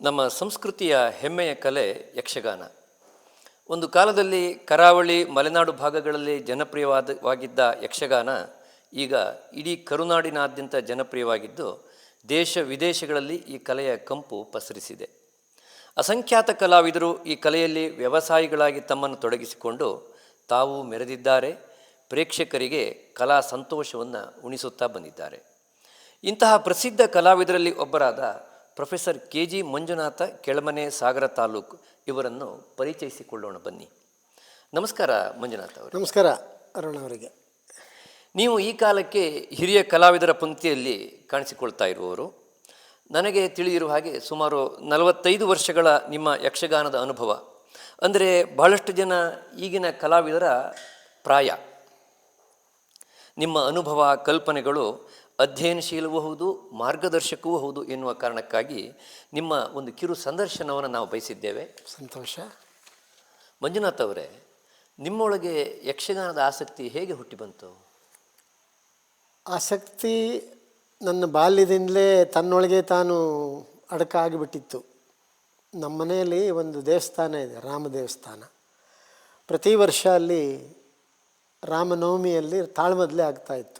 ನಮ್ಮ ಸಂಸ್ಕೃತಿಯ ಹೆಮ್ಮೆಯ ಕಲೆ ಯಕ್ಷಗಾನ. ಒಂದು ಕಾಲದಲ್ಲಿ ಕರಾವಳಿ, ಮಲೆನಾಡು ಭಾಗಗಳಲ್ಲಿ ಜನಪ್ರಿಯವಾದವಾಗಿದ್ದ ಯಕ್ಷಗಾನ ಈಗ ಇಡೀ ಕರುನಾಡಿನಾದ್ಯಂತ ಜನಪ್ರಿಯವಾಗಿದ್ದು, ದೇಶ ವಿದೇಶಗಳಲ್ಲಿ ಈ ಕಲೆಯ ಕಂಪು ಪಸರಿಸಿದೆ. ಅಸಂಖ್ಯಾತ ಕಲಾವಿದರು ಈ ಕಲೆಯಲ್ಲಿ ವ್ಯವಸಾಯಿಗಳಾಗಿ ತಮ್ಮನ್ನು ತೊಡಗಿಸಿಕೊಂಡು ತಾವು ಮೆರೆದಿದ್ದಾರೆ, ಪ್ರೇಕ್ಷಕರಿಗೆ ಕಲಾ ಸಂತೋಷವನ್ನು ಉಣಿಸುತ್ತಾ ಬಂದಿದ್ದಾರೆ. ಇಂತಹ ಪ್ರಸಿದ್ಧ ಕಲಾವಿದರಲ್ಲಿ ಒಬ್ಬರಾದ professor K G Manjunatha Kelamane Sagara taluk. ಇವರನ್ನು ಪರಿಚಯಿಸಿಕೊಳ್ಳೋಣ ಬನ್ನಿ. ನಮಸ್ಕಾರ ಮಂಜುನಾಥ ಅವರು. ನಮಸ್ಕಾರ ಅರುಣ್ ಅವರಿಗೆ. ನೀವು ಈ ಕಾಲಕ್ಕೆ ಹಿರಿಯ ಕಲಾವಿದರ ಪಂಕ್ತಿಯಲ್ಲಿ ಕಾಣಿಸಿಕೊಳ್ತಾ ಇರುವವರು. ನನಗೆ ತಿಳಿದಿರುವ ಹಾಗೆ ಸುಮಾರು ನಲವತ್ತೈದು ವರ್ಷಗಳ ನಿಮ್ಮ ಯಕ್ಷಗಾನದ ಅನುಭವ. ಅಂದರೆ ಬಹಳಷ್ಟು ಜನ ಈಗಿನ ಕಲಾವಿದರ ಪ್ರಾಯ. ನಿಮ್ಮ ಅನುಭವ ಕಲ್ಪನೆಗಳು ಅಧ್ಯಯನಶೀಲವೂ ಹೌದು ಮಾರ್ಗದರ್ಶಕವೂ ಹೌದು ಎನ್ನುವ ಕಾರಣಕ್ಕಾಗಿ ನಿಮ್ಮ ಒಂದು ಕಿರು ಸಂದರ್ಶನವನ್ನು ನಾವು ಬಯಸಿದ್ದೇವೆ. ಸಂತೋಷ. ಮಂಜುನಾಥ್ ಅವರೇ ನಿಮ್ಮೊಳಗೆ ಯಕ್ಷಗಾನದ ಆಸಕ್ತಿ ಹೇಗೆ ಹುಟ್ಟಿ ಬಂತು? ಆಸಕ್ತಿ ನನ್ನ ಬಾಲ್ಯದಿಂದಲೇ ತನ್ನೊಳಗೆ ತಾನು ಅಡಕ ಆಗಿಬಿಟ್ಟಿತ್ತು. ನಮ್ಮ ಮನೆಯಲ್ಲಿ ಒಂದು ದೇವಸ್ಥಾನ ಇದೆ ರಾಮ ದೇವಸ್ಥಾನ. ಪ್ರತಿ ವರ್ಷ ಅಲ್ಲಿ ರಾಮನವಮಿಯಲ್ಲಿ ತಾಳ್ಮದಲೇ ಆಗ್ತಾಯಿತ್ತು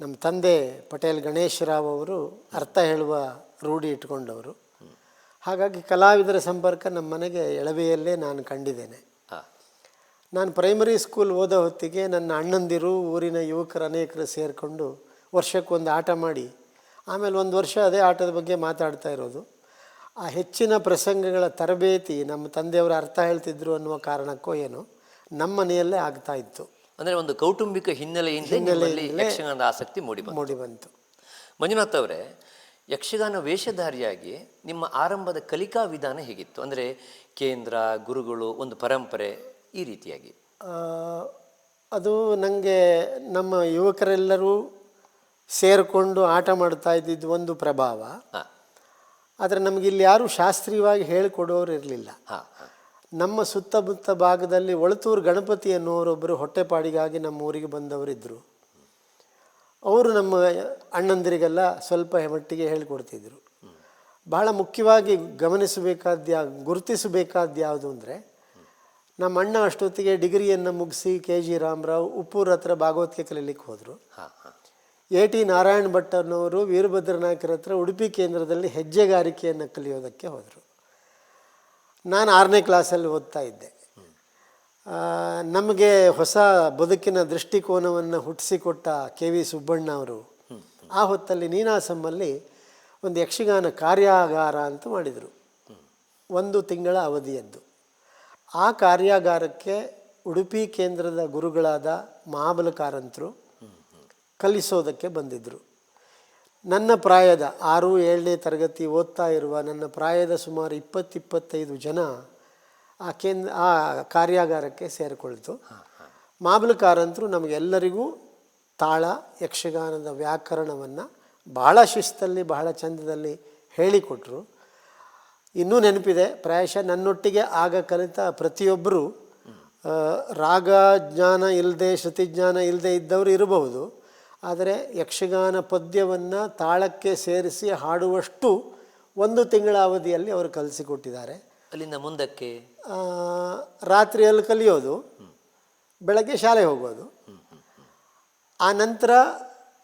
ನಮ್ಮ ತಂದೆ ಪಟೇಲ್ ಗಣೇಶರಾವ್ ಅವರು ಅರ್ಥ ಹೇಳುವ ರೂಢಿ ಇಟ್ಕೊಂಡವರು. ಹಾಗಾಗಿ ಕಲಾವಿದರ ಸಂಪರ್ಕ ನಮ್ಮ ಮನೆಗೆ ಎಳವೆಯಲ್ಲೇ ನಾನು ಕಂಡಿದ್ದೇನೆ. ನಾನು ಪ್ರೈಮರಿ ಸ್ಕೂಲ್ ಓದೋ ಹೊತ್ತಿಗೆ ನನ್ನ ಅಣ್ಣಂದಿರು ಊರಿನ ಯುವಕರು ಅನೇಕರು ಸೇರಿಕೊಂಡು ವರ್ಷಕ್ಕೊಂದು ಆಟ ಮಾಡಿ ಆಮೇಲೆ ಒಂದು ವರ್ಷ ಅದೇ ಆಟದ ಬಗ್ಗೆ ಮಾತಾಡ್ತಾ ಇರೋದು. ಆ ಹೆಚ್ಚಿನ ಪ್ರಸಂಗಗಳ ತರಬೇತಿ ನಮ್ಮ ತಂದೆಯವರು ಅರ್ಥ ಹೇಳ್ತಿದ್ರು ಅನ್ನುವ ಕಾರಣಕ್ಕೋ ಏನೋ ನಮ್ಮ ಮನೆಯಲ್ಲೇ ಆಗ್ತಾ ಇತ್ತು. ಅಂದರೆ ಒಂದು ಕೌಟುಂಬಿಕ ಹಿನ್ನೆಲೆಯಿಂದ ನಿಮ್ಮಲ್ಲಿ ಯಕ್ಷಗಾನದ ಆಸಕ್ತಿ ಮೂಡಿ ಮೂಡಿ ಬಂತು ಮಂಜುನಾಥ್ ಅವರೇ ಯಕ್ಷಗಾನ ವೇಷಧಾರಿಯಾಗಿ ನಿಮ್ಮ ಆರಂಭದ ಕಲಿಕಾ ವಿಧಾನ ಹೇಗಿತ್ತು? ಅಂದರೆ ಕೇಂದ್ರ ಗುರುಗಳು ಒಂದು ಪರಂಪರೆ ಈ ರೀತಿಯಾಗಿ. ಅದು ನನಗೆ ನಮ್ಮ ಯುವಕರೆಲ್ಲರೂ ಸೇರಿಕೊಂಡು ಆಟ ಮಾಡ್ತಾ ಇದ್ದಿದ್ದು ಒಂದು ಪ್ರಭಾವ. ಆದರೆ ನಮಗಿಲ್ಲಿ ಇಲ್ಲಿ ಯಾರೂ ಶಾಸ್ತ್ರೀಯವಾಗಿ ಹೇಳಿಕೊಡೋರು ಇರಲಿಲ್ಲ. ಹಾಂ ಹಾಂ. ನಮ್ಮ ಸುತ್ತಮುತ್ತ ಭಾಗದಲ್ಲಿ ಒಳತೂರು ಗಣಪತಿ ಅನ್ನೋರೊಬ್ಬರು ಹೊಟ್ಟೆಪಾಡಿಗಾಗಿ ನಮ್ಮ ಊರಿಗೆ ಬಂದವರಿದ್ದರು ಅವರು ನಮ್ಮ ಅಣ್ಣಂದಿರಿಗೆಲ್ಲ ಸ್ವಲ್ಪ ಮಟ್ಟಿಗೆ ಹೇಳಿಕೊಡ್ತಿದ್ರು. ಬಹಳ ಮುಖ್ಯವಾಗಿ ಗಮನಿಸಬೇಕಾದ ಯಾ ಗುರುತಿಸಬೇಕಾದ ಯಾವುದು ಅಂದರೆ ನಮ್ಮ ಅಣ್ಣ ಅಷ್ಟೊತ್ತಿಗೆ ಡಿಗ್ರಿಯನ್ನು ಮುಗಿಸಿ ಕೆ ಜಿ ರಾಮರಾವ್ ಉಪ್ಪೂರ್ ಹತ್ರ ಭಾಗವತಿಕೆ ಕಲೀಲಿಕ್ಕೆ ಹೋದರು. ಎ ಟಿ ನಾರಾಯಣ ಭಟ್ ಅನ್ನೋರು ವೀರಭದ್ರನಾಯಕರ ಹತ್ರ ಉಡುಪಿ ಕೇಂದ್ರದಲ್ಲಿ ಹೆಜ್ಜೆಗಾರಿಕೆಯನ್ನು ಕಲಿಯೋದಕ್ಕೆ ಹೋದರು. ನಾನು ಆರನೇ ಕ್ಲಾಸಲ್ಲಿ ಓದ್ತಾ ಇದ್ದೆ. ನಮಗೆ ಹೊಸ ಬದುಕಿನ ದೃಷ್ಟಿಕೋನವನ್ನು ಹುಟ್ಟಿಸಿಕೊಟ್ಟ ಕೆ ವಿ ಸುಬ್ಬಣ್ಣ ಅವರು, ಆ ಹೊತ್ತಲ್ಲಿ ನೀನಾಸಮ್ಮಲ್ಲಿ ಒಂದು ಯಕ್ಷಗಾನ ಕಾರ್ಯಾಗಾರ ಅಂತ ಮಾಡಿದರು. ಒಂದು ತಿಂಗಳ ಅವಧಿಯದ್ದು. ಆ ಕಾರ್ಯಾಗಾರಕ್ಕೆ ಉಡುಪಿ ಕೇಂದ್ರದ ಗುರುಗಳಾದ ಮಹಾಬಲಕಾರಂತರು ಕಲಿಸೋದಕ್ಕೆ ಬಂದಿದ್ದರು ನನ್ನ ಪ್ರಾಯದ ಆರು ಏಳನೇ ತರಗತಿ ಓದ್ತಾ ಇರುವ ನನ್ನ ಪ್ರಾಯದ ಸುಮಾರು ಇಪ್ಪತ್ತಿಪ್ಪತ್ತೈದು ಜನ ಆ ಕೇಂದ್ರ ಆ ಕಾರ್ಯಾಗಾರಕ್ಕೆ ಸೇರಿಕೊಳ್ತು. ಮಾಬಲಕಾರಂತರು ನಮಗೆಲ್ಲರಿಗೂ ತಾಳ ಯಕ್ಷಗಾನದ ವ್ಯಾಕರಣವನ್ನು ಬಹಳ ಶಿಸ್ತಲ್ಲಿ ಬಹಳ ಚಂದದಲ್ಲಿ ಹೇಳಿಕೊಟ್ರು. ಇನ್ನೂ ನೆನಪಿದೆ ಪ್ರಾಯಶಃ ನನ್ನೊಟ್ಟಿಗೆ ಆಗ ಕಲಿತ ಪ್ರತಿಯೊಬ್ಬರು ರಾಗ ಜ್ಞಾನ ಇಲ್ಲದೆ ಶ್ರುತಿಜ್ಞಾನ ಇಲ್ಲದೆ ಇದ್ದವರು ಇರಬಹುದು. ಆದರೆ ಯಕ್ಷಗಾನ ಪದ್ಯವನ್ನು ತಾಳಕ್ಕೆ ಸೇರಿಸಿ ಹಾಡುವಷ್ಟು ಒಂದು ತಿಂಗಳ ಅವಧಿಯಲ್ಲಿ ಅವರು ಕಲಿಸಿಕೊಟ್ಟಿದ್ದಾರೆ. ಅಲ್ಲಿಂದ ಮುಂದಕ್ಕೆ? ರಾತ್ರಿಯಲ್ಲಿ ಕಲಿಯೋದು ಬೆಳಗ್ಗೆ ಶಾಲೆ ಹೋಗೋದು. ಆ ನಂತರ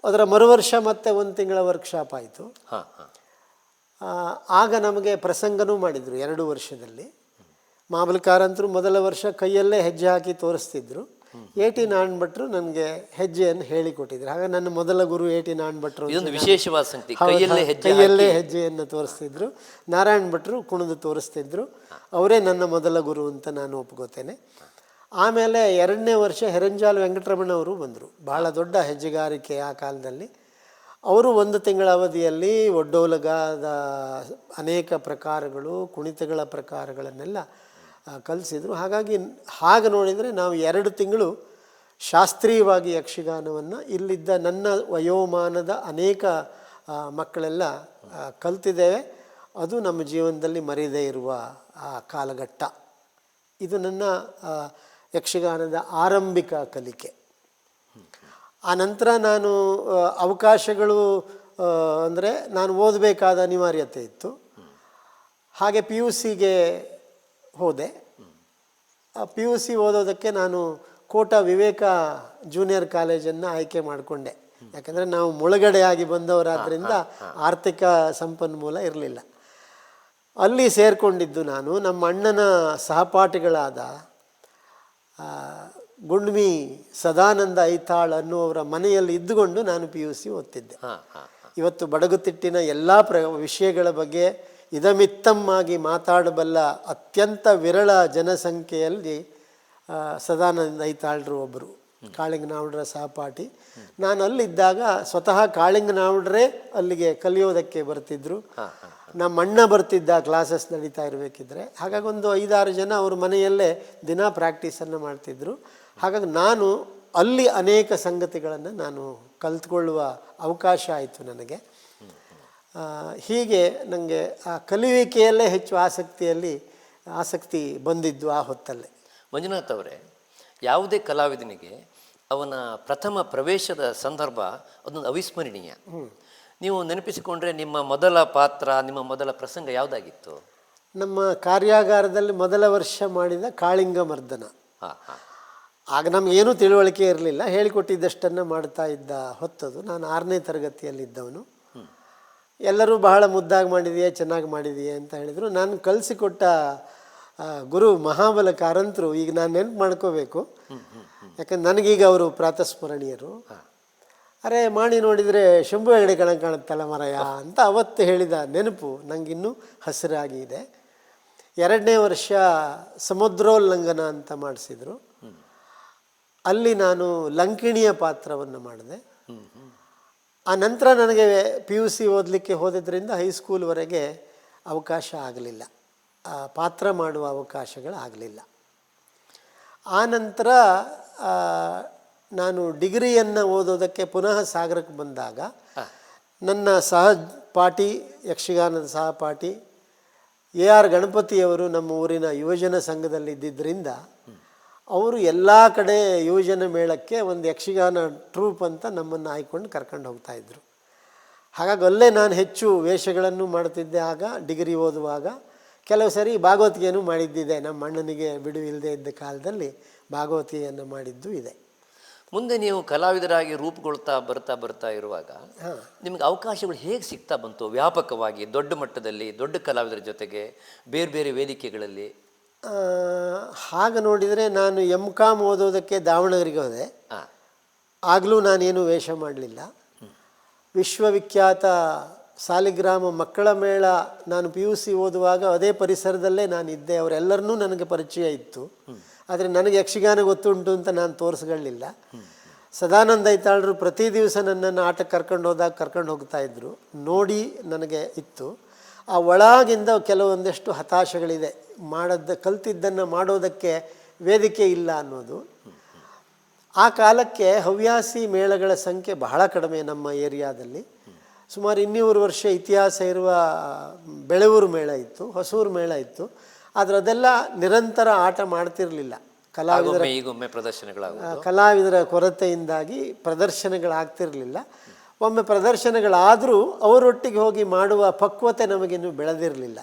ಅದರ ಮರುವರ್ಷ ಮತ್ತೆ ಒಂದು ತಿಂಗಳ ವರ್ಕ್ಶಾಪ್ ಆಯಿತು. ಆಗ ನಮಗೆ ಪ್ರಸಂಗನೂ ಮಾಡಿದರು ಎರಡು ವರ್ಷದಲ್ಲಿ. ಮಾಮಲಕಾರಂತರು ಮೊದಲ ವರ್ಷ ಕೈಯಲ್ಲೇ ಹೆಜ್ಜೆ ಹಾಕಿ ತೋರಿಸ್ತಿದ್ರು. ಎ ಟಿ ಭಟ್ರು ನನಗೆ ಹೆಜ್ಜೆಯನ್ನು ಹೇಳಿಕೊಟ್ಟಿದ್ರು. ಹಾಗೆ ನನ್ನ ಮೊದಲ ಗುರು ಎ ಟಿ ಭಟ್ರು ಇದೊಂದು ವಿಶೇಷವಾದ ಸಂಗತಿ. ಕೈಯಲ್ಲೇ ಹೆಜ್ಜೆ ಕೈಯಲ್ಲೇ ಹೆಜ್ಜೆಯನ್ನು ತೋರಿಸ್ತಿದ್ರು. ನಾರಾಯಣ್ ಭಟ್ರು ಕುಣಿದು ತೋರಿಸ್ತಿದ್ರು. ಅವರೇ ನನ್ನ ಮೊದಲ ಗುರು ಅಂತ ನಾನು ಒಪ್ಕೋತೇನೆ. ಆಮೇಲೆ ಎರಡನೇ ವರ್ಷ ಹೆರಂಜಾಲ್ ವೆಂಕಟರಮಣ ಅವರು ಬಂದರು. ಬಹಳ ದೊಡ್ಡ ಹೆಜ್ಜೆಗಾರಿಕೆ ಆ ಕಾಲದಲ್ಲಿ. ಅವರು ಒಂದು ತಿಂಗಳ ಅವಧಿಯಲ್ಲಿ ಒಡ್ಡೋಲಗಾದ ಅನೇಕ ಪ್ರಕಾರಗಳು ಕುಣಿತಗಳ ಪ್ರಕಾರಗಳನ್ನೆಲ್ಲ ಕಲಿಸಿದ್ರು. ಹಾಗಾಗಿ ಹಾಗೆ ನೋಡಿದರೆ ನಾವು ಎರಡು ತಿಂಗಳು ಶಾಸ್ತ್ರೀಯವಾಗಿ ಯಕ್ಷಗಾನವನ್ನು ಇಲ್ಲಿದ್ದ ನನ್ನ ವಯೋಮಾನದ ಅನೇಕ ಮಕ್ಕಳೆಲ್ಲ ಕಲ್ತಿದ್ದೇವೆ. ಅದು ನಮ್ಮ ಜೀವನದಲ್ಲಿ ಮರೆಯದೇ ಇರುವ, ಆ, ಕಾಲಘಟ್ಟ. ಇದು ನನ್ನ ಯಕ್ಷಗಾನದ ಆರಂಭಿಕ ಕಲಿಕೆ. ಆ ನಂತರ ನಾನು ಅವಕಾಶಗಳು ಅಂದರೆ ನಾನು ಓದಬೇಕಾದ ಅನಿವಾರ್ಯತೆ ಇತ್ತು. ಹಾಗೆ ಪಿ ಯು ಸಿಗೆ ಹೋದೆ. ಪಿ ಯು ಸಿ ಓದೋದಕ್ಕೆ ನಾನು ಕೋಟ ವಿವೇಕ ಜೂನಿಯರ್ ಕಾಲೇಜನ್ನು ಆಯ್ಕೆ ಮಾಡಿಕೊಂಡೆ. ಯಾಕಂದರೆ ನಾವು ಮುಳುಗಡೆಯಾಗಿ ಬಂದವರಾದ್ದರಿಂದ ಆರ್ಥಿಕ ಸಂಪನ್ಮೂಲ ಇರಲಿಲ್ಲ. ಅಲ್ಲಿ ಸೇರಿಕೊಂಡಿದ್ದು ನಾನು. ನಮ್ಮ ಅಣ್ಣನ ಸಹಪಾಠಿಗಳಾದ ಗುಂಡ್ಮಿ ಸದಾನಂದ ಐತಾಳ್ ಅನ್ನುವರ ಮನೆಯಲ್ಲಿ ಇದ್ದುಕೊಂಡು ನಾನು ಪಿ ಯು ಸಿ ಓದ್ತಿದ್ದೆ. ಇವತ್ತು ಬಡಗುತಿಟ್ಟಿನ ಎಲ್ಲ ಪ್ರ ವಿಷಯಗಳ ಬಗ್ಗೆ ಇದಮಿತ್ತಮ್ಮಾಗಿ ಮಾತಾಡಬಲ್ಲ ಅತ್ಯಂತ ವಿರಳ ಜನಸಂಖ್ಯೆಯಲ್ಲಿ ಸದಾನಂದ ಐತಾಳ್ರು ಒಬ್ಬರು ಕಾಳಿಂಗನಾವುಡ್ರ ಸಹಪಾಠಿ. ನಾನು ಅಲ್ಲಿದ್ದಾಗ ಸ್ವತಃ ಕಾಳಿಂಗನಾವುಡ್ರೇ ಅಲ್ಲಿಗೆ ಕಲಿಯೋದಕ್ಕೆ ಬರ್ತಿದ್ರು. ನಮ್ಮ ಅಣ್ಣ ಬರ್ತಿದ್ದ ಕ್ಲಾಸಸ್ ನಡೀತಾ ಇರಬೇಕಿದ್ರೆ ಹಾಗಾಗಿ ಒಂದು ಐದಾರು ಜನ ಅವ್ರ ಮನೆಯಲ್ಲೇ ದಿನ ಪ್ರಾಕ್ಟೀಸನ್ನು ಮಾಡ್ತಿದ್ರು. ಹಾಗಾಗಿ ನಾನು ಅಲ್ಲಿ ಅನೇಕ ಸಂಗತಿಗಳನ್ನು ನಾನು ಕಲ್ತ್ಕೊಳ್ಳುವ ಅವಕಾಶ ಆಯಿತು ನನಗೆ. ಹೀಗೆ ನನಗೆ ಆ ಕಲಿಯುವಿಕೆಯಲ್ಲೇ ಹೆಚ್ಚು ಆಸಕ್ತಿಯಲ್ಲಿ ಆಸಕ್ತಿ ಬಂದಿದ್ದು ಆ ಹೊತ್ತಲ್ಲೇ. ಮಂಜುನಾಥ್ ಅವರೇ ಯಾವುದೇ ಕಲಾವಿದನಿಗೆ ಅವನ ಪ್ರಥಮ ಪ್ರವೇಶದ ಸಂದರ್ಭ ಅದೊಂದು ಅವಿಸ್ಮರಣೀಯ. ನೀವು ನೆನಪಿಸಿಕೊಂಡ್ರೆ ನಿಮ್ಮ ಮೊದಲ ಪಾತ್ರ ನಿಮ್ಮ ಮೊದಲ ಪ್ರಸಂಗ ಯಾವುದಾಗಿತ್ತು? ನಮ್ಮ ಕಾರ್ಯಾಗಾರದಲ್ಲಿ ಮೊದಲ ವರ್ಷ ಮಾಡಿದ ಕಾಳಿಂಗ ಮರ್ದನ ಆಗ ನಮಗೇನೂ ತಿಳುವಳಿಕೆ ಇರಲಿಲ್ಲ ಹೇಳಿಕೊಟ್ಟಿದ್ದಷ್ಟನ್ನು ಮಾಡ್ತಾ ಇದ್ದ ಹೊತ್ತದು. ನಾನು ಆರನೇ ತರಗತಿಯಲ್ಲಿದ್ದವನು. ಎಲ್ಲರೂ ಬಹಳ ಮುದ್ದಾಗಿ ಮಾಡಿದೆಯೇ, ಚೆನ್ನಾಗಿ ಮಾಡಿದೆಯೇ ಅಂತ ಹೇಳಿದರು. ನಾನು ಕಲಿಸಿಕೊಟ್ಟ ಗುರು ಮಹಾಬಲ ಕಾರಂತರು ಈಗ ನಾನು ನೆನ್ಪು ಮಾಡ್ಕೋಬೇಕು. ಯಾಕಂದ್ರೆ ನನಗೀಗ ಅವರು ಪ್ರಾತಸ್ಮರಣೀಯರು. ಅರೆ ಮಾಡಿ ನೋಡಿದರೆ ಶಂಭು ಹೆಗಡೆ ಕಣ ಕಾಣುತ್ತಲ್ಲ ಮರಯ ಅಂತ ಅವತ್ತು ಹೇಳಿದ ನೆನಪು ನನಗಿನ್ನೂ ಹಸಿರಾಗಿ ಇದೆ. ಎರಡನೇ ವರ್ಷ ಸಮುದ್ರೋಲ್ಲಂಘನ ಅಂತ ಮಾಡಿಸಿದ್ರು. ಅಲ್ಲಿ ನಾನು ಲಂಕಿಣಿಯ ಪಾತ್ರವನ್ನು ಮಾಡಿದೆ. ಆ ನಂತರ ನನಗೆ ಪಿ ಯು ಸಿ ಓದಲಿಕ್ಕೆ ಹೋದಿದ್ದರಿಂದ ಹೈಸ್ಕೂಲ್ವರೆಗೆ ಅವಕಾಶ ಆಗಲಿಲ್ಲ. ಪಾತ್ರ ಮಾಡುವ ಅವಕಾಶಗಳಾಗಲಿಲ್ಲ. ಆ ನಂತರ ನಾನು ಡಿಗ್ರಿಯನ್ನು ಓದೋದಕ್ಕೆ ಪುನಃ ಸಾಗರಕ್ಕೆ ಬಂದಾಗ ನನ್ನ ಸಹಪಾಠಿ ಯಕ್ಷಗಾನದ ಸಹಪಾಠಿ ಎ ಆರ್ ಗಣಪತಿಯವರು ನಮ್ಮ ಊರಿನ ಯುವಜನ ಸಂಘದಲ್ಲಿ ಇದ್ದಿದ್ದರಿಂದ ಅವರು ಎಲ್ಲ ಕಡೆ ಯುವಜನ ಮೇಳಕ್ಕೆ ಒಂದು ಯಕ್ಷಗಾನ ಟ್ರೂಪ್ ಅಂತ ನಮ್ಮನ್ನು ಆಯ್ಕೊಂಡು ಕರ್ಕೊಂಡು ಹೋಗ್ತಾ ಇದ್ರು. ಹಾಗಾಗಿ ಅಲ್ಲೇ ನಾನು ಹೆಚ್ಚು ವೇಷಗಳನ್ನು ಮಾಡ್ತಿದ್ದೆ ಆಗ ಡಿಗ್ರಿ ಓದುವಾಗ. ಕೆಲವು ಸರಿ ಭಾಗವತಿಯನ್ನು ಮಾಡಿದ್ದಿದೆ. ನಮ್ಮ ಅಣ್ಣನಿಗೆ ಬಿಡುವಿಲ್ಲದೆ ಇದ್ದ ಕಾಲದಲ್ಲಿ ಭಾಗವತಿಯನ್ನು ಮಾಡಿದ್ದು ಇದೆ. ಮುಂದೆ ನೀವು ಕಲಾವಿದರಾಗಿ ರೂಪುಗೊಳ್ತಾ ಬರ್ತಾ ಬರ್ತಾ ಇರುವಾಗ ನಿಮಗೆ ಅವಕಾಶಗಳು ಹೇಗೆ ಸಿಗ್ತಾ ಬಂತು? ವ್ಯಾಪಕವಾಗಿ ದೊಡ್ಡ ಮಟ್ಟದಲ್ಲಿ ದೊಡ್ಡ ಕಲಾವಿದರ ಜೊತೆಗೆ ಬೇರೆ ಬೇರೆ ವೇದಿಕೆಗಳಲ್ಲಿ? ಹಾಗೆ ನೋಡಿದರೆ ನಾನು ಎಂ ಕಾಮ್ ಓದೋದಕ್ಕೆ ದಾವಣಗೆರೆಗೆ ಹೋದೆ. ಆಗಲೂ ನಾನೇನು ವೇಷ ಮಾಡಲಿಲ್ಲ. ವಿಶ್ವವಿಖ್ಯಾತ ಸಾಲಿಗ್ರಾಮ ಮಕ್ಕಳ ಮೇಳ ನಾನು ಪಿ ಯು ಸಿ ಓದುವಾಗ ಅದೇ ಪರಿಸರದಲ್ಲೇ ನಾನು ಇದ್ದೆ ಅವರೆಲ್ಲರನ್ನೂ ನನಗೆ ಪರಿಚಯ ಇತ್ತು. ಆದರೆ ನನಗೆ ಯಕ್ಷಗಾನ ಗೊತ್ತುಂಟು ಅಂತ ನಾನು ತೋರಿಸ್ಕೊಳ್ಳಿಲ್ಲ. ಸದಾನಂದ ಐತಾಳರು ಪ್ರತಿ ದಿವಸ ನನ್ನನ್ನು ಆಟಕ್ಕೆ ಕರ್ಕೊಂಡು ಹೋದಾಗ ಕರ್ಕೊಂಡು ಹೋಗ್ತಾ ಇದ್ದರು ನೋಡಿ ನನಗೆ ಇತ್ತು. ಆ ಒಳಗಿಂದ ಕೆಲವೊಂದಷ್ಟು ಹತಾಶೆಗಳಿದೆ. ಮಾಡದ ಕಲ್ತಿದ್ದನ್ನು ಮಾಡೋದಕ್ಕೆ ವೇದಿಕೆ ಇಲ್ಲ ಅನ್ನೋದು. ಆ ಕಾಲಕ್ಕೆ ಹವ್ಯಾಸಿ ಮೇಳಗಳ ಸಂಖ್ಯೆ ಬಹಳ ಕಡಿಮೆ ನಮ್ಮ ಏರಿಯಾದಲ್ಲಿ. ಸುಮಾರು ಇನ್ನೂರು ವರ್ಷ ಇತಿಹಾಸ ಇರುವ ಬೆಳವೂರು ಮೇಳ ಇತ್ತು ಹೊಸೂರು ಮೇಳ ಇತ್ತು. ಆದರೆ ಅದೆಲ್ಲ ನಿರಂತರ ಆಟ ಮಾಡ್ತಿರಲಿಲ್ಲ. ಕಲಾವಿದರ ಪ್ರದರ್ಶನಗಳಾಗುವುದು. ಕಲಾವಿದರ ಕೊರತೆಯಿಂದಾಗಿ ಪ್ರದರ್ಶನಗಳಾಗ್ತಿರಲಿಲ್ಲ. ಒಮ್ಮೆ ಪ್ರದರ್ಶನಗಳಾದರೂ ಅವರೊಟ್ಟಿಗೆ ಹೋಗಿ ಮಾಡುವ ಪಕ್ವತೆ ನಮಗಿನ್ನೂ ಬೆಳೆದಿರಲಿಲ್ಲ.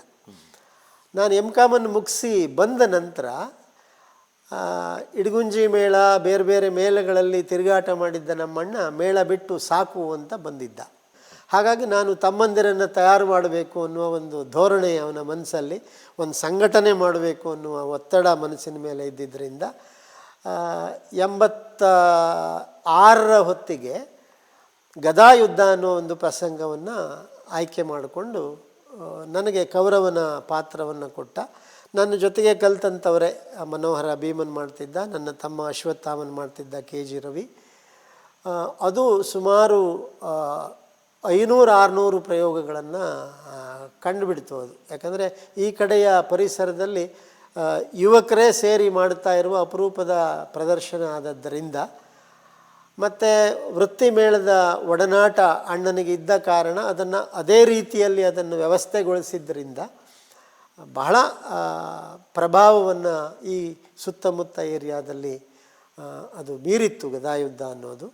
ನಾನು ಎಂ ಕಾಮನ್ನು ಮುಗಿಸಿ ಬಂದ ನಂತರ ಇಡಗುಂಜಿ ಮೇಳ, ಬೇರೆ ಬೇರೆ ಮೇಳಗಳಲ್ಲಿ ತಿರುಗಾಟ ಮಾಡಿದ್ದ ನಮ್ಮಣ್ಣ ಮೇಳ ಬಿಟ್ಟು ಸಾಕು ಅಂತ ಬಂದಿದ್ದ. ಹಾಗಾಗಿ ನಾನು ತಮ್ಮಂದಿರನ್ನು ತಯಾರು ಮಾಡಬೇಕು ಅನ್ನುವ ಒಂದು ಧೋರಣೆ ಅವನ ಮನಸ್ಸಲ್ಲಿ, ಒಂದು ಸಂಘಟನೆ ಮಾಡಬೇಕು ಅನ್ನುವ ಒತ್ತಡ ಮನಸ್ಸಿನ ಮೇಲೆ ಇದ್ದಿದ್ದರಿಂದ ಎಂಬತ್ತ ಆರರ ಹೊತ್ತಿಗೆ ಗದಾಯುದ್ಧ ಅನ್ನೋ ಒಂದು ಪ್ರಸಂಗವನ್ನು ಆಯ್ಕೆ ಮಾಡಿಕೊಂಡು ನನಗೆ ಕೌರವನ ಪಾತ್ರವನ್ನು ಕೊಟ್ಟ. ನನ್ನ ಜೊತೆಗೆ ಕಲ್ತಂಥವರೇ ಮನೋಹರ ಭೀಮನ್ ಮಾಡ್ತಿದ್ದ, ನನ್ನ ತಮ್ಮ ಅಶ್ವತ್ಥಾಮನ್ ಮಾಡ್ತಿದ್ದ ಕೆ ಜಿ ರವಿ. ಅದು ಸುಮಾರು ಐನೂರು ಆರುನೂರು ಪ್ರಯೋಗಗಳನ್ನು ಕಂಡುಬಿಡ್ತು ಅದು. ಯಾಕಂದರೆ ಈ ಕಡೆಯ ಪರಿಸರದಲ್ಲಿ ಯುವಕರೇ ಸೇರಿ ಮಾಡ್ತಾ ಇರುವ ಅಪರೂಪದ ಪ್ರದರ್ಶನ ಆದದ್ದರಿಂದ ಮತ್ತು ವೃತ್ತಿ ಮೇಳದ ಒಡನಾಟ ಅಣ್ಣನಿಗೆ ಇದ್ದ ಕಾರಣ ಅದನ್ನು ಅದೇ ರೀತಿಯಲ್ಲಿ ಅದನ್ನು ವ್ಯವಸ್ಥೆಗೊಳಿಸಿದ್ದರಿಂದ ಬಹಳ ಪ್ರಭಾವವನ್ನು ಈ ಸುತ್ತಮುತ್ತ ಏರಿಯಾದಲ್ಲಿ ಅದು ಮೀರಿತ್ತು ಗದಾಯುದ್ಧ ಅನ್ನೋದು.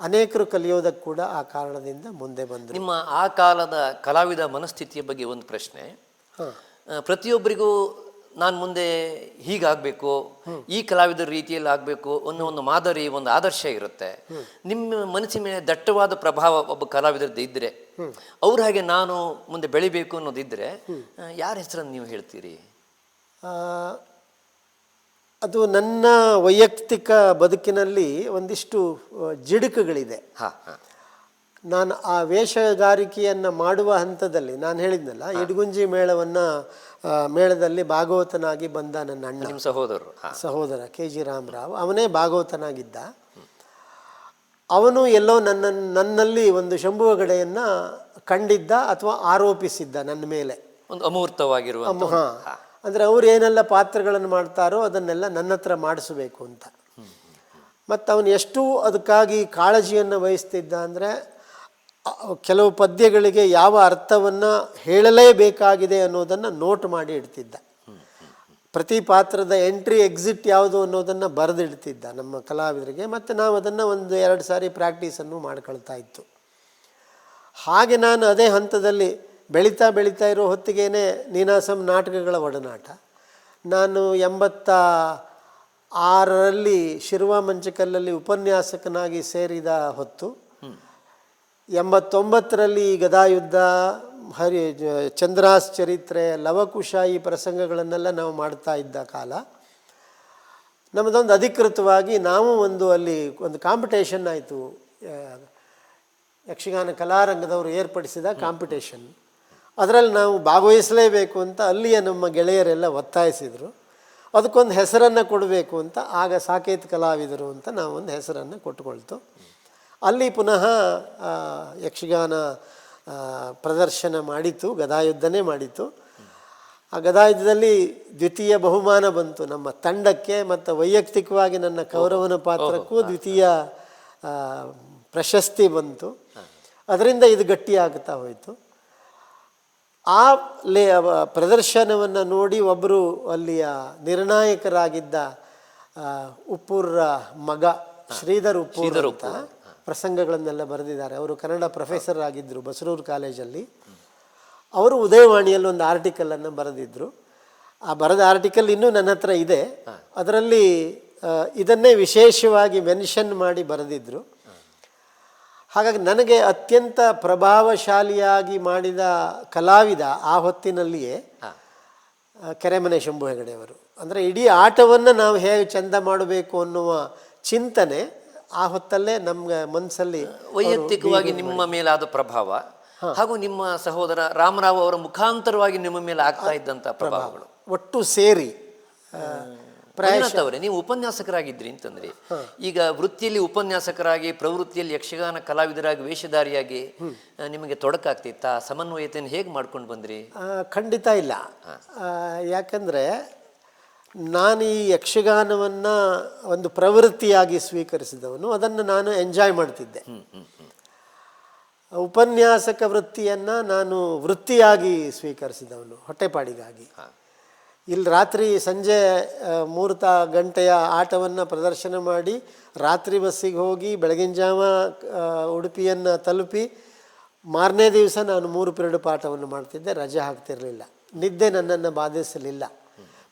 ಅನೇಕರು ಕಲಿಯೋದಕ್ಕೆ ಕೂಡ ಆ ಕಾರಣದಿಂದ ಮುಂದೆ ಬಂದರು. ನಿಮ್ಮ ಆ ಕಾಲದ ಕಲಾವಿದ ಮನಸ್ಥಿತಿಯ ಬಗ್ಗೆ ಒಂದು ಪ್ರಶ್ನೆ. ಹಾಂ. ಪ್ರತಿಯೊಬ್ಬರಿಗೂ ನಾನು ಮುಂದೆ ಹೀಗಾಗಬೇಕು ಈ ಕಲಾವಿದರ ರೀತಿಯಲ್ಲಿ ಆಗಬೇಕು ಅನ್ನೋ ಒಂದು ಮಾದರಿ ಒಂದು ಆದರ್ಶ ಇರುತ್ತೆ. ನಿಮ್ಮ ಮನಸ್ಸಿನ ಮೇಲೆ ದಟ್ಟವಾದ ಪ್ರಭಾವ ಒಬ್ಬ ಕಲಾವಿದರದ್ದು ಇದ್ದರೆ ಅವ್ರ ಹಾಗೆ ನಾನು ಮುಂದೆ ಬೆಳಿಬೇಕು ಅನ್ನೋದಿದ್ದರೆ ಯಾರ ಹೆಸರನ್ನು ನೀವು ಹೇಳ್ತೀರಿ? ಆ, ಅದು ನನ್ನ ವೈಯಕ್ತಿಕ ಬದುಕಿನಲ್ಲಿ ಒಂದಿಷ್ಟು ಜಿಡುಕುಗಳಿದೆ. ಹಾಂ ಹಾಂ. ನಾನು ಆ ವೇಷಗಾರಿಕೆಯನ್ನು ಮಾಡುವ ಹಂತದಲ್ಲಿ ನಾನು ಹೇಳಿದ್ನಲ್ಲ ಇಡಗುಂಜಿ ಮೇಳವನ್ನು ಮೇಳದಲ್ಲಿ ಭಾಗವತನಾಗಿ ಬಂದ ನನ್ನ ಅಣ್ಣ. ನಿಮ್ಮ ಸಹೋದರರು ಸಹೋದರ ಕೆ ಜಿ ರಾಮರಾವ್ ಅವನೇ ಭಾಗವತನಾಗಿದ್ದ. ಅವನು ಎಲ್ಲೋ ನನ್ನ ನನ್ನಲ್ಲಿ ಒಂದು ಶಂಭುವಗಡೆಯನ್ನು ಕಂಡಿದ್ದ ಅಥವಾ ಆರೋಪಿಸಿದ್ದ ನನ್ನ ಮೇಲೆ. ಒಂದು ಅಮೂರ್ತವಾಗಿರುವ ಹಾಂ. ಅಂದರೆ ಅವ್ರು ಏನೆಲ್ಲ ಪಾತ್ರಗಳನ್ನು ಮಾಡ್ತಾರೋ ಅದನ್ನೆಲ್ಲ ನನ್ನ ಹತ್ರ ಮಾಡಿಸಬೇಕು ಅಂತ. ಮತ್ತು ಅವನು ಎಷ್ಟು ಅದಕ್ಕಾಗಿ ಕಾಳಜಿಯನ್ನು ವಹಿಸ್ತಿದ್ದ ಅಂದರೆ ಕೆಲವು ಪದ್ಯಗಳಿಗೆ ಯಾವ ಅರ್ಥವನ್ನು ಹೇಳಲೇಬೇಕಾಗಿದೆ ಅನ್ನೋದನ್ನು ನೋಟ್ ಮಾಡಿ ಇಡ್ತಿದ್ದ. ಪ್ರತಿ ಪಾತ್ರದ ಎಂಟ್ರಿ ಎಕ್ಸಿಟ್ ಯಾವುದು ಅನ್ನೋದನ್ನು ಬರೆದಿಡ್ತಿದ್ದ ನಮ್ಮ ಕಲಾವಿದರಿಗೆ. ಮತ್ತು ನಾವು ಅದನ್ನು ಒಂದು ಎರಡು ಸಾರಿ ಪ್ರಾಕ್ಟೀಸನ್ನು ಮಾಡ್ಕೊಳ್ತಾ ಇತ್ತು. ಹಾಗೆ ನಾನು ಅದೇ ಹಂತದಲ್ಲಿ ಬೆಳೀತಾ ಬೆಳೀತಾ ಇರೋ ಹೊತ್ತಿಗೇನೆ ನೀನಾಸಂ ನಾಟಕಗಳ ಒಡನಾಟ. ನಾನು ಎಂಬತ್ತ ಆರರಲ್ಲಿ ಶಿರುವ ಮಂಚಕಲ್ಲಲ್ಲಿ ಉಪನ್ಯಾಸಕನಾಗಿ ಸೇರಿದ ಹೊತ್ತು ಎಂಬತ್ತೊಂಬತ್ತರಲ್ಲಿ ಗದಾಯುದ್ಧ, ಹರಿ ಚಂದ್ರಾಸ್ ಚರಿತ್ರೆ ಲವಕುಶ ಈ ಪ್ರಸಂಗಗಳನ್ನೆಲ್ಲ ನಾವು ಮಾಡ್ತಾ ಇದ್ದ ಕಾಲ. ನಮ್ಮದೊಂದು ಅಧಿಕೃತವಾಗಿ ನಾವು ಒಂದು ಅಲ್ಲಿ ಒಂದು ಕಾಂಪಿಟೇಷನ್ ಆಯಿತು. ಯಕ್ಷಗಾನ ಕಲಾರಂಗದವರು ಏರ್ಪಡಿಸಿದ ಕಾಂಪಿಟೇಷನ್. ಅದರಲ್ಲಿ ನಾವು ಭಾಗವಹಿಸಲೇಬೇಕು ಅಂತ ಅಲ್ಲಿಯ ನಮ್ಮ ಗೆಳೆಯರೆಲ್ಲ ಒತ್ತಾಯಿಸಿದರು. ಅದಕ್ಕೊಂದು ಹೆಸರನ್ನು ಕೊಡಬೇಕು ಅಂತ ಆಗ ಸಾಕೇತ್ ಕಲಾವಿದರು ಅಂತ ನಾವೊಂದು ಹೆಸರನ್ನು ಕೊಟ್ಟುಕೊಳ್ತು. ಅಲ್ಲಿ ಪುನಃ ಯಕ್ಷಗಾನ ಪ್ರದರ್ಶನ ಮಾಡಿತು ಗದಾಯುದ್ಧನೇ ಮಾಡಿತು. ಆ ಗದಾಯುದ್ಧದಲ್ಲಿ ದ್ವಿತೀಯ ಬಹುಮಾನ ಬಂತು ನಮ್ಮ ತಂಡಕ್ಕೆ ಮತ್ತು ವೈಯಕ್ತಿಕವಾಗಿ ನನ್ನ ಕೌರವನ ಪಾತ್ರಕ್ಕೂ ದ್ವಿತೀಯ ಪ್ರಶಸ್ತಿ ಬಂತು. ಅದರಿಂದ ಇದು ಗಟ್ಟಿಯಾಗ್ತಾ ಹೋಯಿತು. ಆ ಲೇ ಪ್ರದರ್ಶನವನ್ನು ನೋಡಿ ಒಬ್ಬರು ಅಲ್ಲಿಯ ನಿರ್ಣಾಯಕರಾಗಿದ್ದ ಉಪ್ಪೂರ ಮಗ ಶ್ರೀಧರ್ ಉಪ್ಪೂರ್. ಪ್ರಸಂಗಗಳನ್ನೆಲ್ಲ ಬರೆದಿದ್ದಾರೆ. ಅವರು ಕನ್ನಡ ಪ್ರೊಫೆಸರ್ ಆಗಿದ್ದರು ಬಸರೂರು ಕಾಲೇಜಲ್ಲಿ ಅವರು ಉದಯವಾಣಿಯಲ್ಲಿ ಒಂದು ಆರ್ಟಿಕಲನ್ನು ಬರೆದಿದ್ದರು ಆ ಬರೆದ ಆರ್ಟಿಕಲ್ ಇನ್ನೂ ನನ್ನ ಹತ್ರ ಇದೆ. ಅದರಲ್ಲಿ ಇದನ್ನೇ ವಿಶೇಷವಾಗಿ ಮೆನ್ಷನ್ ಮಾಡಿ ಬರೆದಿದ್ದರು ಹಾಗಾಗಿ ನನಗೆ ಅತ್ಯಂತ ಪ್ರಭಾವಶಾಲಿಯಾಗಿ ಮಾಡಿದ ಕಲಾವಿದ ಆ ಹೊತ್ತಿನಲ್ಲಿಯೇ ಕೆರೆಮನೆ ಶಂಭು ಹೆಗಡೆಯವರು ಅಂದರೆ ಇಡೀ ಆಟವನ್ನು ನಾವು ಹೇಗೆ ಚಂದ ಮಾಡಬೇಕು ಅನ್ನುವ ಚಿಂತನೆ ಆ ಹೊತ್ತಲ್ಲೇ ನಮ್ಗೆ ಮನಸ್ಸಲ್ಲಿ ವೈಯಕ್ತಿಕವಾಗಿ ನಿಮ್ಮ ಮೇಲಾದ ಪ್ರಭಾವ ಹಾಗೂ ನಿಮ್ಮ ಸಹೋದರ ರಾಮರಾವ್ ಅವರ ಮುಖಾಂತರವಾಗಿ ನಿಮ್ಮ ಮೇಲೆ ಆಗ್ತಾ ಇದ್ದಂಥ ಪ್ರಭಾವಗಳು. ಒಟ್ಟು ಸೇರಿ ಅವರೇ ನೀವು ಉಪನ್ಯಾಸಕರಾಗಿದ್ರಿ ಅಂತಂದ್ರೆ ಈಗ ವೃತ್ತಿಯಲ್ಲಿ ಉಪನ್ಯಾಸಕರಾಗಿ ಪ್ರವೃತ್ತಿಯಲ್ಲಿ ಯಕ್ಷಗಾನ ಕಲಾವಿದರಾಗಿ ವೇಷಧಾರಿಯಾಗಿ ನಿಮಗೆ ತೊಡಕಾಗ್ತಿತ್ತಾ? ಸಮನ್ವಯತೆಯನ್ನು ಹೇಗೆ ಮಾಡ್ಕೊಂಡು ಬಂದ್ರಿ? ಖಂಡಿತ ಇಲ್ಲ. ಯಾಕಂದರೆ ನಾನು ಈ ಯಕ್ಷಗಾನವನ್ನು ಒಂದು ಪ್ರವೃತ್ತಿಯಾಗಿ ಸ್ವೀಕರಿಸಿದವನು ಅದನ್ನು ನಾನು ಎಂಜಾಯ್ ಮಾಡ್ತಿದ್ದೆ. ಉಪನ್ಯಾಸಕ ವೃತ್ತಿಯನ್ನು ನಾನು ವೃತ್ತಿಯಾಗಿ ಸ್ವೀಕರಿಸಿದವನು ಹೊಟ್ಟೆಪಾಡಿಗಾಗಿ. ಇಲ್ಲಿ ರಾತ್ರಿ ಸಂಜೆ ಮೂರ್ತ ಮೂರು ತಾ ಗಂಟೆಯ ಆಟವನ್ನು ಪ್ರದರ್ಶನ ಮಾಡಿ ರಾತ್ರಿ ಬಸ್ಸಿಗೆ ಹೋಗಿ ಬೆಳಗಿನ ಜಾವ ಉಡುಪಿಯನ್ನು ತಲುಪಿ ಮಾರನೇ ದಿವಸ ನಾನು ಮೂರು ಪಿರಿಯಡ್ ಪಾಠವನ್ನು ಮಾಡ್ತಿದ್ದೆ ರಜೆ ಹಾಕ್ತಿರಲಿಲ್ಲ ನಿದ್ದೆ ನನ್ನನ್ನು ಬಾಧಿಸಲಿಲ್ಲ.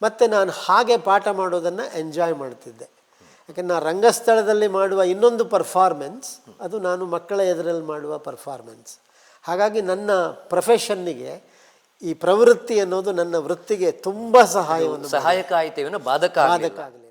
ಮತ್ತು ನಾನು ಹಾಗೆ ಪಾಠ ಮಾಡೋದನ್ನು ಎಂಜಾಯ್ ಮಾಡ್ತಿದ್ದೆ. ಯಾಕೆಂದ್ರೆ ನಾನು ರಂಗಸ್ಥಳದಲ್ಲಿ ಮಾಡುವ ಇನ್ನೊಂದು ಪರ್ಫಾರ್ಮೆನ್ಸ್ ಅದು ನಾನು ಮಕ್ಕಳ ಎದುರಲ್ಲಿ ಮಾಡುವ ಪರ್ಫಾರ್ಮೆನ್ಸ್ ಹಾಗಾಗಿ ನನ್ನ ಪ್ರೊಫೆಷನ್ನಿಗೆ ಈ ಪ್ರವೃತ್ತಿ ಅನ್ನೋದು ನನ್ನ ವೃತ್ತಿಗೆ ತುಂಬ ಸಹಾಯವನ್ನು ಸಹಾಯಕ ಆಯಿತು ಬಾಧಕ. ಬಾಧಕ ಆಗಲಿಲ್ಲ.